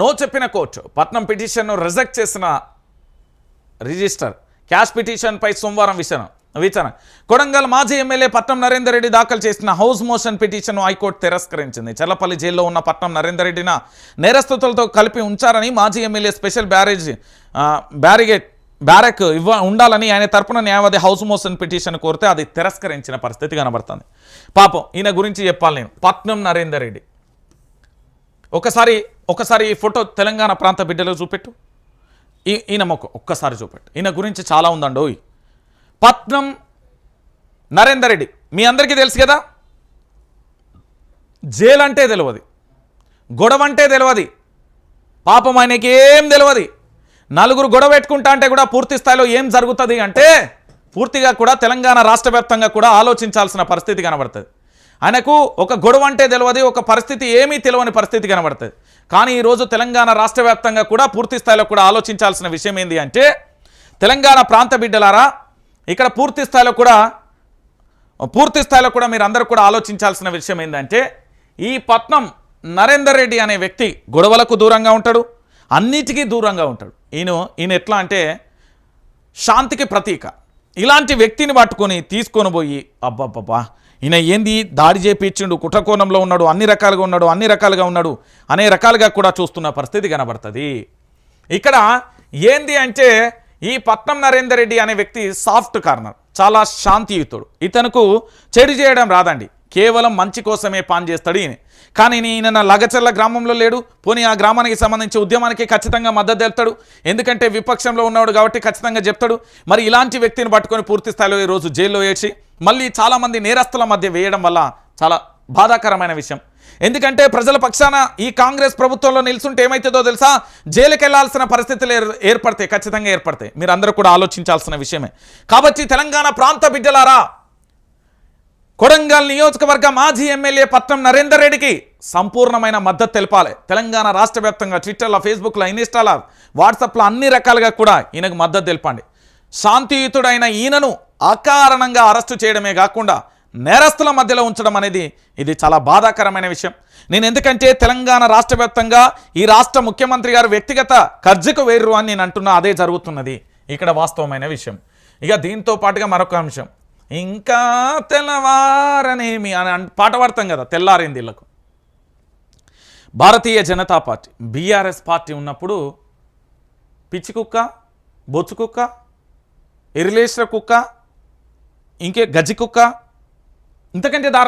No చెప్పిన court పట్నం పిటిషన్ను రిజెక్ట్ చేసిన రిజిస్టర్ క్యాష్ పిటిషన్పై సోమవారం విచారణ విచారణ. కొడంగల్ మాజీ ఎమ్మెల్యే పట్నం నరేందర్ రెడ్డి దాఖలు చేసిన హౌస్ మోషన్ పిటిషన్ హైకోర్టు తిరస్కరించింది. చల్లపల్లి జైల్లో ఉన్న పట్నం నరేందర్ రెడ్డిన నేరస్తులతో కలిపి ఉంచారని మాజీ MLA special barrage barricade barrack ఇవ్వ ఉండాలని ఆయన తరపున న్యాయవాది హౌస్ మోషన్ పిటిషన్ కోరితే అది తిరస్కరించిన పరిస్థితి కనబడుతుంది. పాపం ఈయన గురించి చెప్పాలి నేను. పట్నం నరేందర్ రెడ్డి. ఒకసారి ఒకసారి ఈ ఫోటో తెలంగాణ ప్రాంత బిడ్డలో చూపెట్టు. ఈ ఈయన మొక్క ఒక్కసారి చూపెట్టు. ఈయన గురించి చాలా ఉందండోయ్ పట్నం నరేందర్ రెడ్డి మీ అందరికీ తెలుసు కదా? జైలు అంటే తెలియదు గొడవ అంటే తెలియదు పాపం ఆయనకి ఏం తెలియదు నలుగురు గొడవ పెట్టుకుంటా అంటే కూడా పూర్తి స్థాయిలో ఏం జరుగుతుంది అంటే పూర్తిగా కూడా తెలంగాణ రాష్ట్ర కూడా ఆలోచించాల్సిన పరిస్థితి కనబడుతుంది. ఆయనకు ఒక గొడవ అంటే తెలియదు ఒక పరిస్థితి ఏమీ తెలియని పరిస్థితి కనబడుతుంది. కానీ ఈరోజు తెలంగాణ రాష్ట్ర వ్యాప్తంగా కూడా పూర్తి స్థాయిలో కూడా ఆలోచించాల్సిన విషయం ఏంటి అంటే తెలంగాణ ప్రాంత బిడ్డలారా ఇక్కడ పూర్తి స్థాయిలో కూడా పూర్తి స్థాయిలో కూడా మీరు అందరూ కూడా ఆలోచించాల్సిన విషయం ఏంటంటే ఈ పట్నం నరేందర్ రెడ్డి అనే వ్యక్తి గొడవలకు దూరంగా ఉంటాడు అన్నిటికీ దూరంగా ఉంటాడు. ఈయన ఈయన ఎట్లా అంటే శాంతికి ప్రతీక. ఇలాంటి వ్యక్తిని పట్టుకొని తీసుకొని పోయి అబ్బబ్బబ్బా ఈయన ఏంది? దాడి చేపించిండు కుట్రకోణంలో ఉన్నాడు అన్ని రకాలుగా ఉన్నాడు అన్ని రకాలుగా ఉన్నాడు అనే రకాలుగా కూడా చూస్తున్న పరిస్థితి కనబడుతుంది. ఇక్కడ ఏంది అంటే ఈ పట్నం నరేందర్ రెడ్డి అనే వ్యక్తి సాఫ్ట్ కార్నర్ చాలా శాంతియుతుడు. ఇతనుకు చెడు చేయడం రాదండి. కేవలం మంచి కోసమే పాన్ చేస్తాడు ఈయన. కానీ ఈయన నా లగచర్ల గ్రామంలో లేడు. పోనీ ఆ గ్రామానికి సంబంధించి ఉద్యమానికి ఖచ్చితంగా మద్దతు తెలుతాడు ఎందుకంటే విపక్షంలో ఉన్నాడు కాబట్టి ఖచ్చితంగా చెప్తాడు. మరి ఇలాంటి వ్యక్తిని పట్టుకొని పూర్తి స్థాయిలో ఈరోజు జైల్లో వేసి మళ్ళీ చాలామంది నేరస్తుల మధ్య వేయడం వల్ల చాలా బాధాకరమైన విషయం. ఎందుకంటే ప్రజల పక్షాన ఈ కాంగ్రెస్ ప్రభుత్వంలో నిల్చుంటే ఏమైతుందో తెలుసా? జైలుకి వెళ్ళాల్సిన పరిస్థితులు ఏర్- ఏర్పడతాయి ఖచ్చితంగా ఏర్పడతాయి. మీరు అందరూ కూడా ఆలోచించాల్సిన విషయమే. కాబట్టి తెలంగాణ ప్రాంత బిడ్డలారా కొడంగల్ నియోజకవర్గ మాజీ ఎమ్మెల్యే పట్నం నరేందర్ రెడ్డికి సంపూర్ణమైన మద్దతు తెలపాలి. తెలంగాణ రాష్ట్ర వ్యాప్తంగా ట్విట్టర్లో ఫేస్బుక్లో ఇన్స్టాలో వాట్సాప్లో అన్ని రకాలుగా కూడా ఈయనకు మద్దతు తెలపండి. శాంతియుతుడైన ఈయనను అకారణంగా అరెస్టు చేయడమే కాకుండా నేరస్తుల మధ్యలో ఉంచడం అనేది ఇది చాలా బాధాకరమైన విషయం. నేను ఎందుకంటే తెలంగాణ రాష్ట్ర ఈ రాష్ట్ర ముఖ్యమంత్రి గారు వ్యక్తిగత కర్జకు వేర్రు అని నేను అంటున్నా అదే జరుగుతున్నది. ఇక్కడ వాస్తవమైన విషయం. ఇక దీంతో పాటుగా మరొక అంశం. ఇంకా తెల్లవారనేమి అని పాట పాడతాం కదా తెల్లారింది వీళ్ళకు Bharatiya Janata party BRS party ఉన్నప్పుడు పిచ్చి కుక్క బొచ్చు కుక్క ఎరిలేసిన కుక్క ఇంకే గజ్జి కుక్క. ఇంతకంటే దారు